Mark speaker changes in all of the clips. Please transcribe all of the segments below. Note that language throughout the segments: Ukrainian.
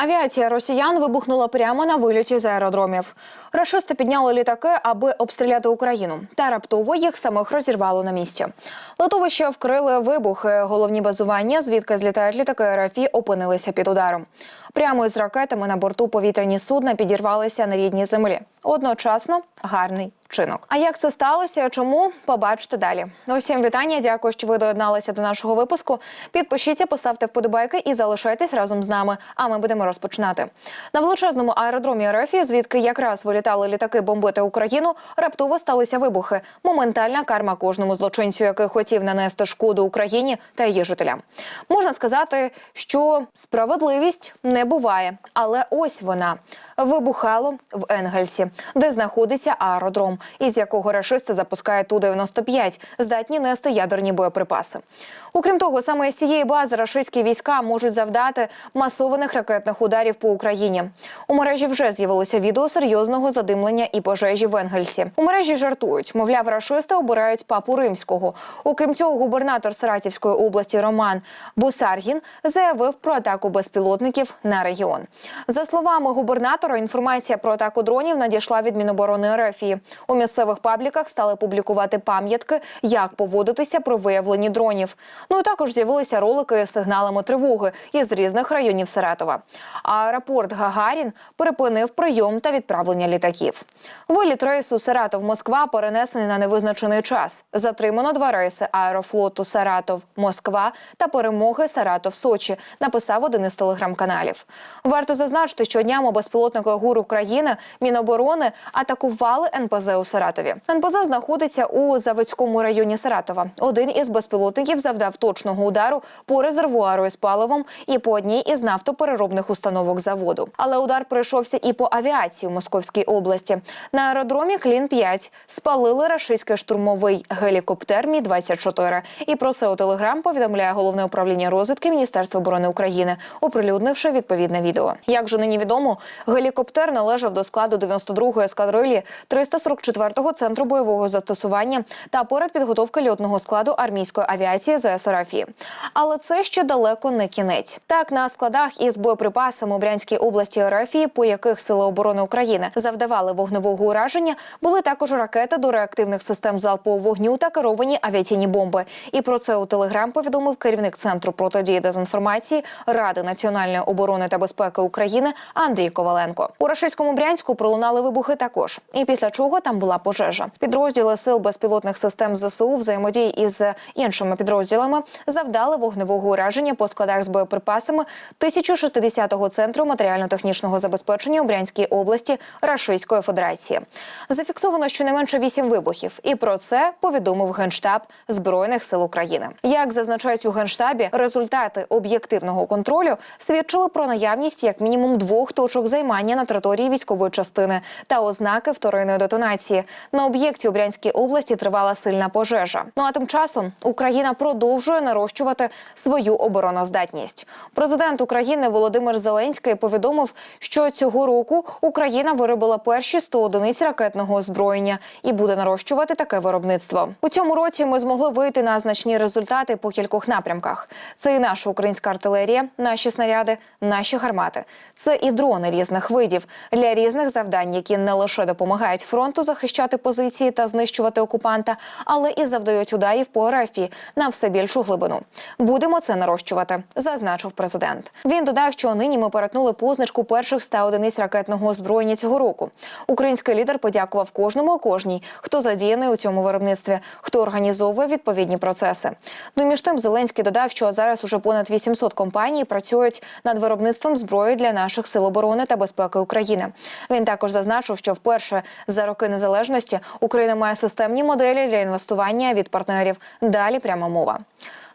Speaker 1: Авіація росіян вибухнула прямо на виліті з аеродромів. Рашисти підняли літаки, аби обстріляти Україну, та раптово їх самих розірвало на місці. Литовище вкрили вибухи. Головні базування, звідки злітають літаки РФІ, опинилися під ударом. Прямо із ракетами на борту повітряні судна підірвалися на рідній землі. Одночасно гарний вчинок. А як це сталося? Чому побачите далі? Усім вітання. Дякую, що ви доєдналися до нашого випуску. Підпишіться, поставте вподобайки і залишайтесь разом з нами. А ми будемо розпочинати на величезному аеродромі РФ, звідки якраз вилітали літаки бомбити Україну. Раптово сталися вибухи. Моментальна карма кожному злочинцю, який хотів нанести шкоду Україні та її жителям. Можна сказати, що справедливість не буває, але ось вона вибухало в Енгельсі, де знаходиться аеродром, із якого рашисти запускають ту 95 здатні нести ядерні боєприпаси. Окрім того, саме з цієї бази рашистські війська можуть завдати масованих ракетних ударів по Україні. У мережі вже з'явилося відео серйозного задимлення і пожежі в Енгельсі. У мережі жартують, мовляв, рашисти обирають папу римського. Окрім цього, губернатор Саратівської області Роман Бусаргін заявив про атаку безпілотників на регіон. За словами губернатора, інформація про атаку дронів надійшла від Міноборони РФ. У місцевих пабліках стали публікувати пам'ятки, як поводитися при виявленні дронів. Ну і також з'явилися ролики з сигналами тривоги із різних районів Саратова. Аеропорт Гагарін припинив прийом та відправлення літаків. Виліт рейсу Саратов-Москва перенесений на невизначений час. Затримано два рейси аерофлоту Саратов-Москва та перемоги Саратов-Сочі. Написав один із телеграм-каналів. Варто зазначити, що днями безпілотники ГУР України Міноборони атакували НПЗ у Саратові. НПЗ знаходиться у Заводському районі Саратова. Один із безпілотників завдав точного удару по резервуару із паливом і по одній із нафтопереробних установок заводу. Але удар прийшовся і по авіації в Московській області. На аеродромі Клін 5 спалили рашистський штурмовий гелікоптер Мі 24 І про це у телеграм повідомляє головне управління розвідки Міністерства оборони України, оприлюднивши відповідне відео. Як же нині відомо, гелікоптер належав до складу 92-ї ескадрилі 344-го центру бойового застосування та поряд підготовки льотного складу армійської авіації ЗС РФ. Але це ще далеко не кінець. Так на складах із боєприпасами у Брянській області РФ, по яких сили оборони України завдавали вогневого ураження, були також ракети до реактивних систем залпового вогню та керовані авіаційні бомби. І про це у телеграм повідомив керівник центру протидії дезінформації Ради національної оборони та безпеки України Андрій Коваленко. У рашистському Брянську пролунали вибухи також. І після чого там була пожежа. Підрозділи сил безпілотних систем ЗСУ взаємодії із іншими підрозділами завдали вогневого ураження по складах з боєприпасами 1060-го центру матеріально-технічного забезпечення у Брянській області Рашистської Федерації. Зафіксовано щонайменше вісім вибухів, і про це повідомив генштаб збройних сил України. Як зазначають у генштабі, результати об'єктивного контролю свідчили про наявність як мінімум двох точок займання на території військової частини та ознаки вторинної детонації. На об'єкті у Брянській області тривала сильна пожежа. Ну а тим часом Україна продовжує нарощувати свою обороноздатність. Президент України Володимир Зеленський повідомив, що цього року Україна виробила перші 100 одиниць ракетного озброєння і буде нарощувати таке виробництво. У цьому році ми змогли вийти на значні результати по кількох напрямках. Це і наша українська артилерія, наші снаряди, наші гармати. Це і дрони різних видів для різних завдань, які не лише допомагають фронту захищати позиції та знищувати окупанта, але і завдають ударів по РФ на все більшу глибину. Будемо це нарощувати, зазначив президент. Він додав, що нині ми перетнули позначку перших 100 одиниць ракетного озброєння цього року. Український лідер подякував кожному кожній, хто задіяний у цьому виробництві, хто організовує відповідні процеси. Ну між тим Зеленський додав, що зараз уже понад 800 компаній працюють над виробництвом зброї для наших сил оборони та безпеки України. Він також зазначив, що вперше за роки незалежності Україна має системні моделі для інвестування від партнерів. Далі пряма мова.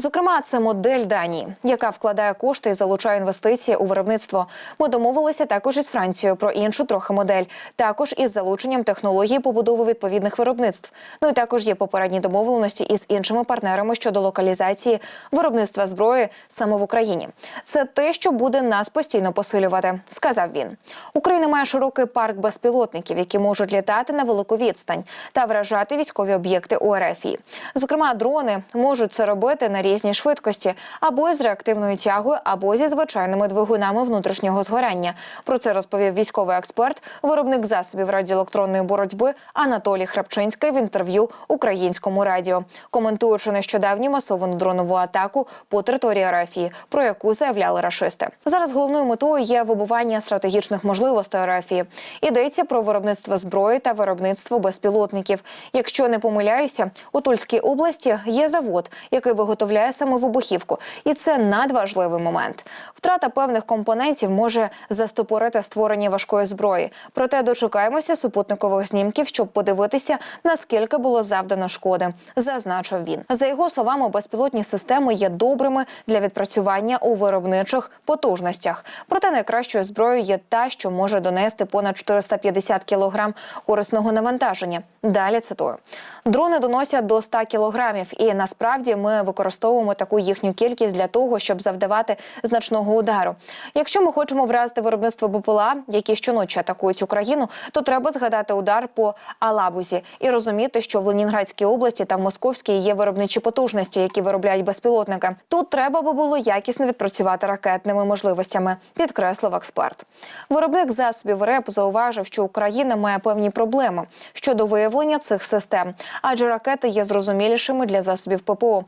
Speaker 1: Зокрема, це модель Данії, яка вкладає кошти і залучає інвестиції у виробництво. Ми домовилися також із Францією про іншу трохи модель, також із залученням технології побудови відповідних виробництв. Ну і також є попередні домовленості із іншими партнерами щодо локалізації виробництва зброї саме в Україні. Це те, що буде нас постійно посилювати, сказав він. Україна має широкий парк безпілотників, які можуть літати на велику відстань та вражати військові об'єкти у РФ. Зокрема, дрони можуть це робити на різній швидкості, або з реактивною тягою, або зі звичайними двигунами внутрішнього згоряння. Про це розповів військовий експерт, виробник засобів радіоелектронної боротьби Анатолій Храпчинський в інтерв'ю українському радіо, коментуючи нещодавню масовану дронову атаку по території Арафії, про яку заявляли рашисти. Зараз головною метою є вибування стратегічних можливостей Арафії. Йдеться про виробництво зброї та виробництво безпілотників. Якщо не помиляюся, у Тульській області є завод, який виготовляє саме вибухівку, і це надважливий момент. Втрата певних компонентів може застопорити створення важкої зброї. Проте дочекаємося супутникових знімків, щоб подивитися, наскільки було завдано шкоди, зазначив він. За його словами, безпілотні системи є добрими для відпрацювання у виробничих потужностях. Проте найкращою зброєю є та, що може донести понад 450 кілограм корисного навантаження. Далі цитую: дрони доносять до 100 кілограмів, і насправді ми використовуємо таку їхню кількість для того, щоб завдавати значного удару. Якщо ми хочемо вразити виробництво БПЛА, які щоночі атакують Україну, то треба згадати удар по Алабузі і розуміти, що в Ленінградській області та в Московській є виробничі потужності, які виробляють безпілотники. Тут треба би було якісно відпрацювати ракетними можливостями, підкреслив експерт. Виробник засобів РЕП зауважив, що Україна має певні проблеми щодо виявлення цих систем, адже ракети є зрозумілішими для засобів ППО.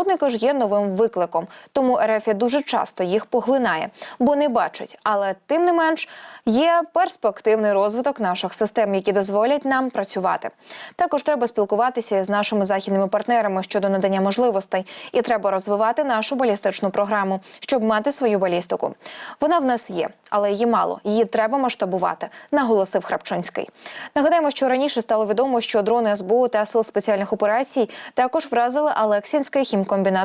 Speaker 1: Безпілотники ж є новим викликом, тому РФ дуже часто їх поглинає, бо не бачить. Але тим не менш є перспективний розвиток наших систем, які дозволять нам працювати. Також треба спілкуватися з нашими західними партнерами щодо надання можливостей, і треба розвивати нашу балістичну програму, щоб мати свою балістику. Вона в нас є, але її мало. Її треба масштабувати, наголосив Храпчинський. Нагадаємо, що раніше стало відомо, що дрони СБУ та сил спеціальних операцій також вразили Алексінський хімкомбінат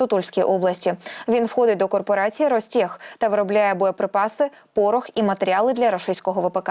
Speaker 1: у Тульській області. Він входить до корпорації Ростех та виробляє боєприпаси, порох і матеріали для російського ВПК.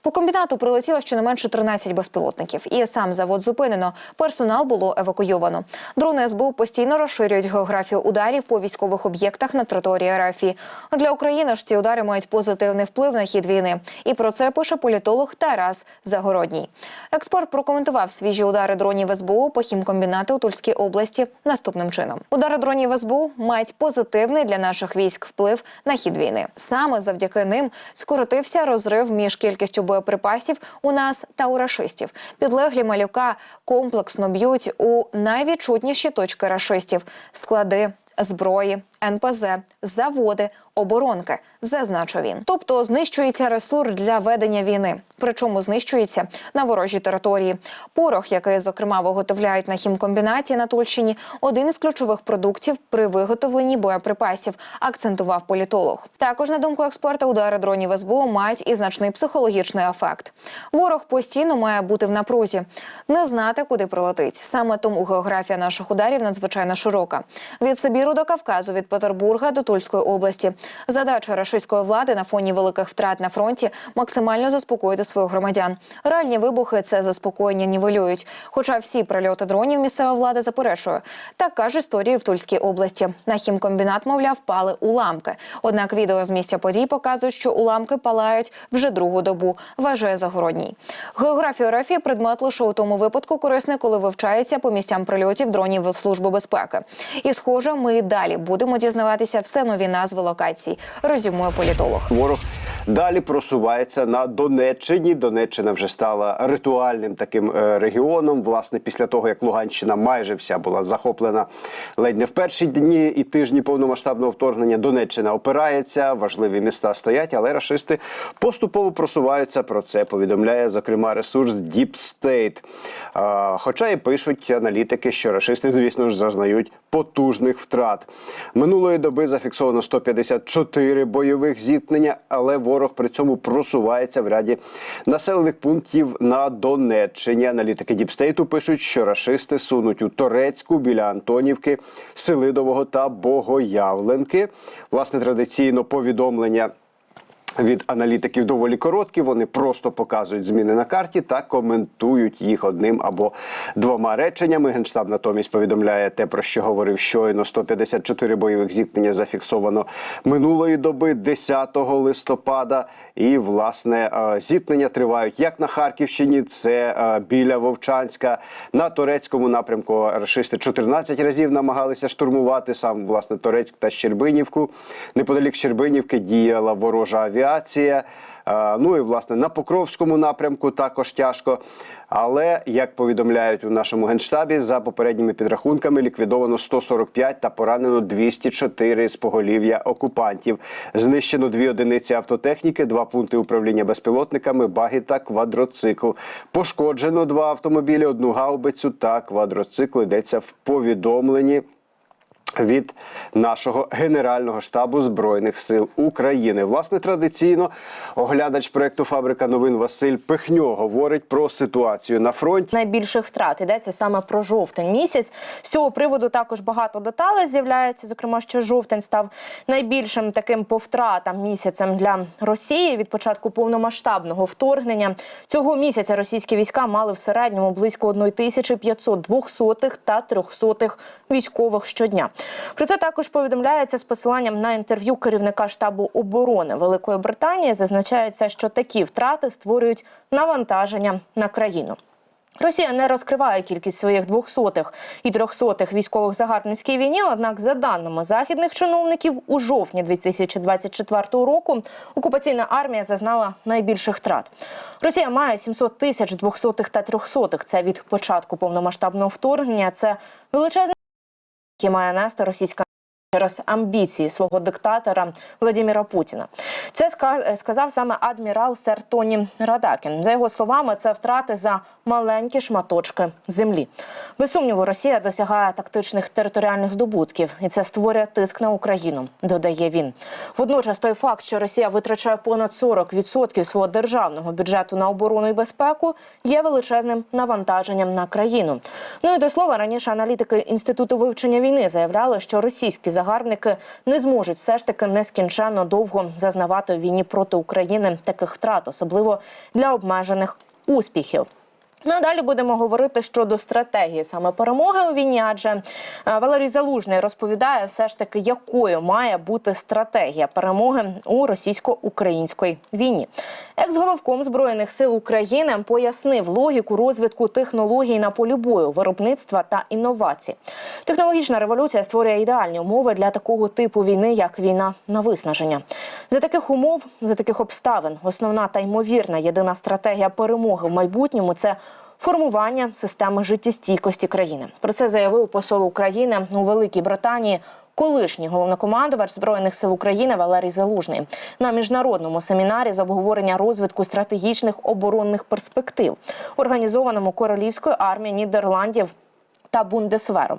Speaker 1: По комбінату прилетіло щонайменше 13 безпілотників, і сам завод зупинено. Персонал було евакуйовано. Дрони СБУ постійно розширюють географію ударів по військових об'єктах на території РФ. Для України ж ці удари мають позитивний вплив на хід війни. І про це пише політолог Тарас Загородній. Експерт прокоментував свіжі удари дронів СБУ по хімкомбінату у Тульській області наступним чином. Удари дронів СБУ мають позитивний для наших військ вплив на хід війни. Саме завдяки ним скоротився розрив між кількістю боєприпасів у нас та у рашистів. Підлеглі малюка комплексно б'ють у найвідчутніші точки рашистів склади. Зброї, НПЗ, заводи, оборонки, зазначив він. Тобто знищується ресурс для ведення війни. Причому знищується на ворожій території. Порох, який зокрема виготовляють на хімкомбінаті на Тульщині, один із ключових продуктів при виготовленні боєприпасів, акцентував політолог. Також на думку експерта, удари дронів СБУ мають і значний психологічний ефект. Ворог постійно має бути в напрузі, не знати, куди прилетить. Саме тому географія наших ударів надзвичайно широка. Від Сибіру до Кавказу, від Петербурга до Тульської області. Задача рашистської влади на фоні великих втрат на фронті максимально заспокоїти своїх громадян. Реальні вибухи це заспокоєння нівелюють. Хоча всі прильоти дронів місцева влада заперечує. Так каже історії в Тульській області. На хімкомбінат, мовляв, пали уламки. Однак відео з місця подій показують, що уламки палають вже другу добу. Вважає Загородній. Географія РФ – предмет лише у тому випадку корисний, коли вивчається по місцям прильотів дронів Служби безпеки. І схоже, ми далі будемо дізнаватися все нові назви локацій. Резюмує політолог.
Speaker 2: Ворог далі просувається на Донеччині. Донеччина вже стала ритуальним таким е, регіоном. Власне, після того як Луганщина майже вся була захоплена ледь не в перші дні і тижні повномасштабного вторгнення. Донеччина опирається, важливі міста стоять, але рашисти поступово просуваються. Про це повідомляє зокрема ресурс Deep State. Хоча і пишуть аналітики, що рашисти, звісно ж, зазнають потужних втрат. Минулої доби зафіксовано 154 бойових зіткнення, але ворог при цьому просувається в ряді населених пунктів на Донеччині. Аналітики Діпстейту пишуть, що рашисти сунуть у Торецьку біля Антонівки, Селидового та Богоявленки. Власне, традиційно повідомлення. Від аналітиків доволі короткі. Вони просто показують зміни на карті та коментують їх одним або двома реченнями. Генштаб натомість повідомляє те, про що говорив щойно. 154 бойових зіткнення зафіксовано минулої доби, 10 листопада. І власне е, зіткнення тривають як на Харківщині, це е, біля Вовчанська. На турецькому напрямку рашисти 14 разів намагалися штурмувати сам власне Торецьк та Щербинівку. Неподалік Щербинівки діяла ворожа авіація. Е, Ну і власне на Покровському напрямку також тяжко. Але як повідомляють у нашому генштабі, за попередніми підрахунками ліквідовано 145 та поранено 204 з поголів'я окупантів. Знищено дві одиниці автотехніки, два пункти управління безпілотниками, баги та квадроцикл. Пошкоджено два автомобілі, одну гаубицю та квадроцикл. Йдеться в повідомленні від нашого Генерального штабу Збройних сил України. Власне, традиційно оглядач проекту Фабрика новин Василь Пихньо говорить про ситуацію на фронті.
Speaker 3: найбільших втрат йдеться саме про жовтень місяць. З цього приводу також багато деталей з'являється. Зокрема, що жовтень став найбільшим таким по втратам місяцем для Росії від початку повномасштабного вторгнення. Цього місяця російські війська мали в середньому близько 1500 двохсотих та трьохсотих військових щодня. Про це також повідомляється з посиланням на інтерв'ю керівника штабу оборони Великої Британії. Зазначається, що такі втрати створюють навантаження на країну. Росія не розкриває кількість своїх двохсотих і трьохсотих військових загарбницькій війні. Однак, за даними західних чиновників, у жовтні 2024 року окупаційна армія зазнала найбільших втрат. Росія має 700 тисяч двохсотих та трьохсотих. Це від початку повномасштабного вторгнення. Це величезний має нести російська через амбіції свого диктатора Владимира Путіна. Це ска- сказав саме адмірал сер Тоні Радакін. За його словами, це втрати за маленькі шматочки землі. Без сумніву, Росія досягає тактичних територіальних здобутків, і це створює тиск на Україну. Додає він. Водночас, той факт, що Росія витрачає понад 40% свого державного бюджету на оборону і безпеку, є величезним навантаженням на країну. Ну і до слова, раніше аналітики інституту вивчення війни заявляли, що російські загарбники не зможуть все ж таки нескінченно довго зазнавати у війні проти України таких втрат, особливо для обмежених успіхів. Надалі будемо говорити щодо стратегії саме перемоги у війні, адже е, Валерій Залужний розповідає все ж таки, якою має бути стратегія перемоги у російсько-українській війні. Екс-головком збройних сил України пояснив логіку розвитку технологій на полі бою, виробництва та інновацій. Технологічна революція створює ідеальні умови для такого типу війни, як війна на виснаження. За таких умов, за таких обставин, основна та ймовірна єдина стратегія перемоги в майбутньому це формування системи життєстійкості країни. Про це заявив посол України у Великій Британії. Колишній головнокомандувач збройних сил України Валерій Залужний на міжнародному семінарі з обговорення розвитку стратегічних оборонних перспектив, організованому королівською армією Нідерландів та Бундесверу.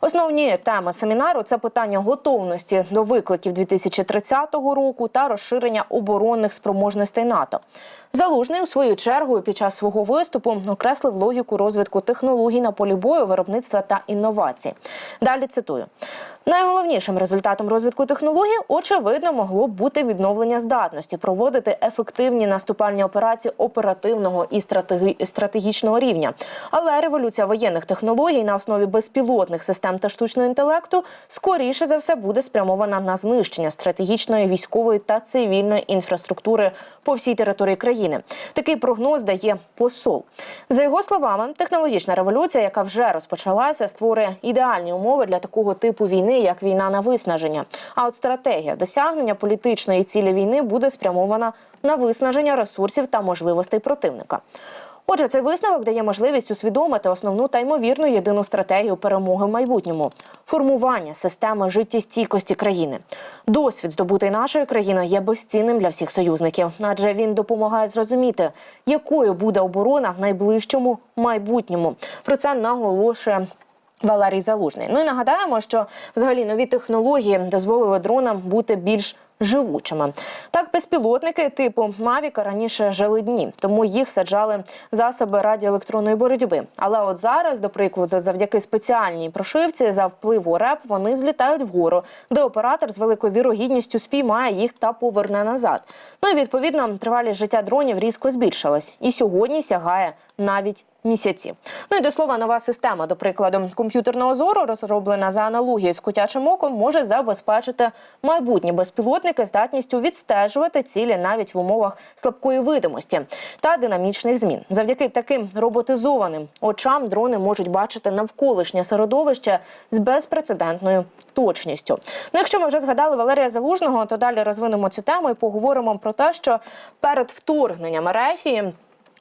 Speaker 3: Основні теми семінару це питання готовності до викликів 2030 року та розширення оборонних спроможностей НАТО. Залужний у свою чергу під час свого виступу окреслив логіку розвитку технологій на полі бою, виробництва та інновацій. Далі цитую. Найголовнішим результатом розвитку технологій, очевидно, могло б бути відновлення здатності проводити ефективні наступальні операції оперативного і стратегічного рівня. Але революція воєнних технологій на основі безпілотних систем та штучного інтелекту скоріше за все буде спрямована на знищення стратегічної військової та цивільної інфраструктури по всій території країни. Такий прогноз дає посол. За його словами, технологічна революція, яка вже розпочалася, створює ідеальні умови для такого типу війни, як війна на виснаження. А от стратегія досягнення політичної цілі війни буде спрямована на виснаження ресурсів та можливостей противника. Отже, цей висновок дає можливість усвідомити основну та ймовірну єдину стратегію перемоги в майбутньому формування системи життєстійкості країни. Досвід, здобутий нашою країною, є безцінним для всіх союзників, адже він допомагає зрозуміти, якою буде оборона в найближчому майбутньому. Про це наголошує. Валерій Залужний. Ну і нагадаємо, що взагалі нові технології дозволили дронам бути більш живучими. Так, безпілотники типу Мавіка раніше жили дні, тому їх саджали засоби радіоелектронної боротьби. Але от зараз, до прикладу, завдяки спеціальній прошивці за впливу РЕП вони злітають вгору, де оператор з великою вірогідністю спіймає їх та поверне назад. Ну і відповідно тривалість життя дронів різко збільшилась і сьогодні сягає навіть місяці. Ну і до слова, нова система, до прикладу, комп'ютерного зору, розроблена за аналогією з котячим оком, може забезпечити майбутні безпілотники здатністю відстежувати цілі навіть в умовах слабкої видимості та динамічних змін. Завдяки таким роботизованим очам дрони можуть бачити навколишнє середовище з безпрецедентною точністю. Ну, якщо ми вже згадали Валерія Залужного, то далі розвинемо цю тему і поговоримо про те, що перед вторгненням Ерефії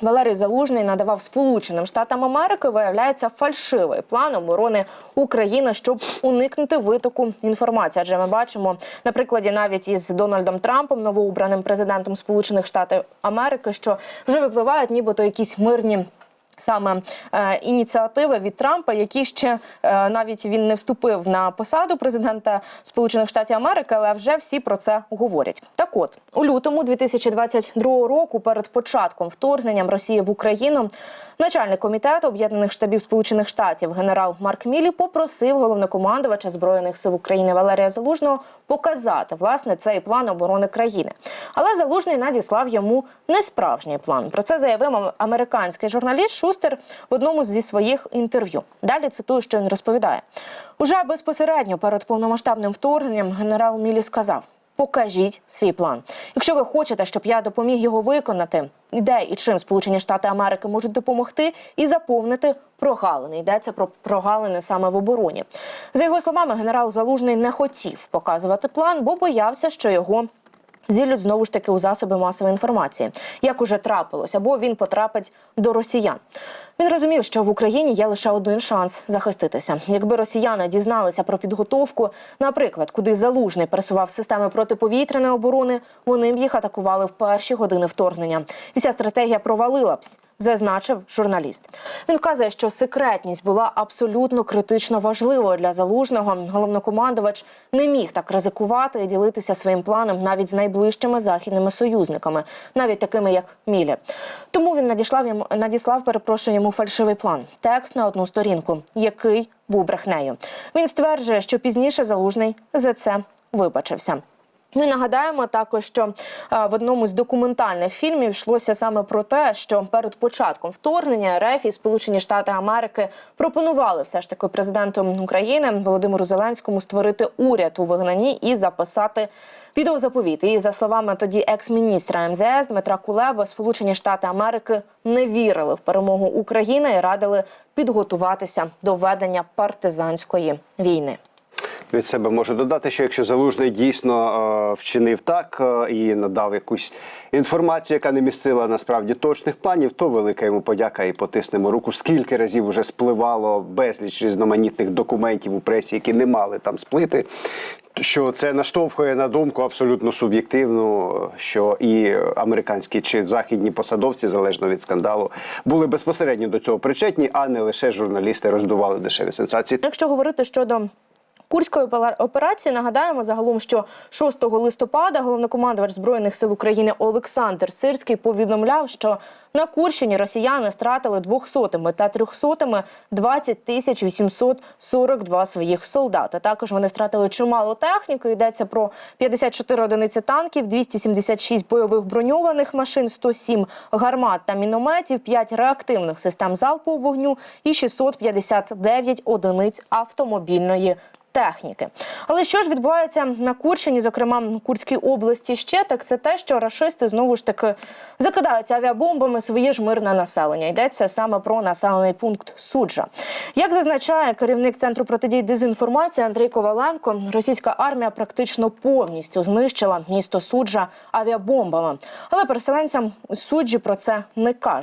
Speaker 3: Валерій Залужний надавав Сполученим Штатам Америки, виявляється, фальшивий план оборони України, щоб уникнути витоку інформації. Адже ми бачимо на прикладі навіть із Дональдом Трампом, новообраним президентом Сполучених Штатів Америки, що вже випливають, нібито якісь мирні. Саме е, ініціативи від Трампа, які ще е, навіть він не вступив на посаду президента Сполучених Штатів Америки, але вже всі про це говорять. Так от у лютому 2022 року, перед початком вторгненням Росії в Україну, начальник комітету об'єднаних штабів Сполучених Штатів генерал Марк Мілі попросив головнокомандувача збройних сил України Валерія Залужного показати власне цей план оборони країни. Але Залужний надіслав йому несправжній план. Про це заявив американський журналіст Шустер в одному зі своїх інтерв'ю. Далі цитую, що він розповідає: уже безпосередньо перед повномасштабним вторгненням генерал Мілі сказав. Покажіть свій план. Якщо ви хочете, щоб я допоміг його виконати, де і чим Сполучені Штати Америки можуть допомогти і заповнити прогалини. Йдеться про прогалини саме в обороні. За його словами, генерал Залужний не хотів показувати план, бо боявся, що його зілють знову ж таки у засоби масової інформації, як уже трапилось, або він потрапить до росіян. Він розумів, що в Україні є лише один шанс захиститися. Якби росіяни дізналися про підготовку, наприклад, куди залужний пересував системи протиповітряної оборони, вони б їх атакували в перші години вторгнення. І ця стратегія провалилась. Зазначив журналіст. Він вказує, що секретність була абсолютно критично важливою для залужного. Головнокомандувач не міг так ризикувати і ділитися своїм планом навіть з найближчими західними союзниками, навіть такими як Мілі. Тому він надіслав йому надіслав, перепрошую йому фальшивий план, текст на одну сторінку, який був брехнею. Він стверджує, що пізніше залужний за це вибачився. Ми нагадаємо також, що е, в одному з документальних фільмів йшлося саме про те, що перед початком вторгнення РФ і Сполучені Штати Америки пропонували все ж таки президенту України Володимиру Зеленському створити уряд у вигнанні і записати відеозаповіт. І за словами тоді екс-міністра МЗС Дмитра Кулеба, Сполучені Штати Америки не вірили в перемогу України і радили підготуватися до ведення партизанської війни.
Speaker 2: Від себе можу додати, що якщо залужний дійсно е, вчинив так е, і надав якусь інформацію, яка не містила насправді точних планів, то велика йому подяка і потиснемо руку. Скільки разів вже спливало безліч різноманітних документів у пресі, які не мали там сплити. Що це наштовхує на думку абсолютно суб'єктивну, е, що і американські чи західні посадовці, залежно від скандалу, були безпосередньо до цього причетні, а не лише журналісти роздували дешеві сенсації.
Speaker 3: Якщо говорити щодо Курської опера- операції нагадаємо загалом, що 6 листопада головнокомандувач збройних сил України Олександр Сирський повідомляв, що на Курщині росіяни втратили 200-ми та 300-ми 20 тисяч 842 своїх солдат. А також вони втратили чимало техніки. Йдеться про 54 одиниці танків, 276 бойових броньованих машин, 107 гармат та мінометів, 5 реактивних систем залпового вогню і 659 одиниць автомобільної техніки. Але що ж відбувається на Курщині, зокрема в Курській області, ще так це те, що рашисти знову ж таки закидають авіабомбами своє ж мирне населення. Йдеться саме про населений пункт суджа. Як зазначає керівник центру протидії дезінформації Андрій Коваленко, російська армія практично повністю знищила місто суджа авіабомбами. Але переселенцям суджі про це не кажуть.